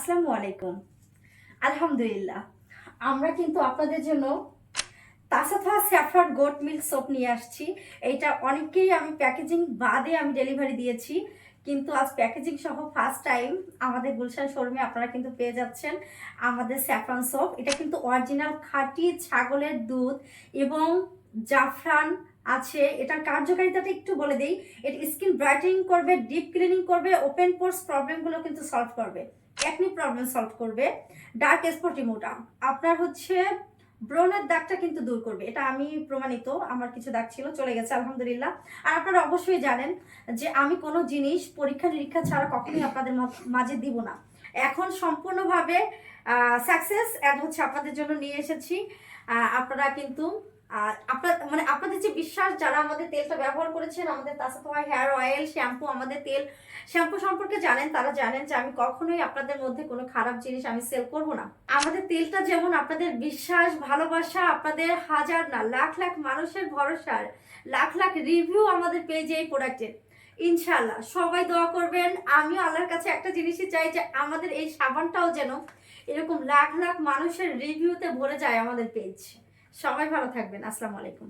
আসসালামু আলাইকুম। আলহামদুলিল্লাহ। আমরা কিন্তু আপনাদের জন্য Tasafa saffron goat milk soap নিয়ে আসছি। এইটা অনেককেই আমি প্যাকেজিং বাদে আমি ডেলিভারি দিয়েছি। কিন্তু আজ প্যাকেজিং সহ ফার্স্ট টাইম আমাদের গুলশান শোরুমে আপনারা কিন্তু পেয়ে যাচ্ছেন আমাদের স্যাফরন সোপ। এটা কিন্তু অরিজিনাল খাঁটি ছাগলের দুধ এবং জাফরান আছে, এটার কার্যকারিতাটা একটু বলে দিই। এটা স্কিন ব্রাইটেনিং করবে ডিপ ক্লিনিং করবে ওপেন পোর্স প্রবলেমগুলো কিন্তু সলভ করবে একনি প্রবলেম সলভ করবে ডার্ক স্পট রিমোটা আপনার হচ্ছে ব্রণের দাগটা কিন্তু দূর করবে। এটা আমি প্রমাণিত, আমার কিছু দাগ ছিল, চলে গেছে, আলহামদুলিল্লাহ। আর আপনারা অবশ্যই জানেন যে আমি কোনো জিনিস পরীক্ষা নিরীক্ষা ছাড়া কখনোই আপনাদের মাঝে দিব না। এখন সম্পূর্ণভাবে সাকসেস অ্যাড হচ্ছে আপনাদের জন্য নিয়ে এসেছি। আপনারা কিন্তু আপনার মানে বিশ্বাস যারা আমাদের তেলটা ব্যবহার করেছেন, আমাদের তাছাড়া হেয়ার অয়েল শ্যাম্পু আমাদের তেল শ্যাম্পু সম্পর্কে জানেন, তারা জানেন যে আমি কখনোই আপনাদের মধ্যে কোনো খারাপ জিনিস আমি সেল করব না। আমাদের তেলটা যেমন আপনাদের বিশ্বাস, ভালোবাসা, আপনাদের হাজার না, লাখ লাখ মানুষের ভরসার, লাখ লাখ রিভিউ আমাদের পেয়েছে এই প্রোডাক্টের ইনশাল্লাহ সবাই দোয়া করবেন। আমিও আল্লাহর কাছে একটা জিনিসই চাই যে আমাদের এই সাবানটাও যেন এরকম লাখ লাখ মানুষের রিভিউতে ভরে যায় আমাদের পেজ সবাই ভালো থাকবেন। আসসালামু আলাইকুম।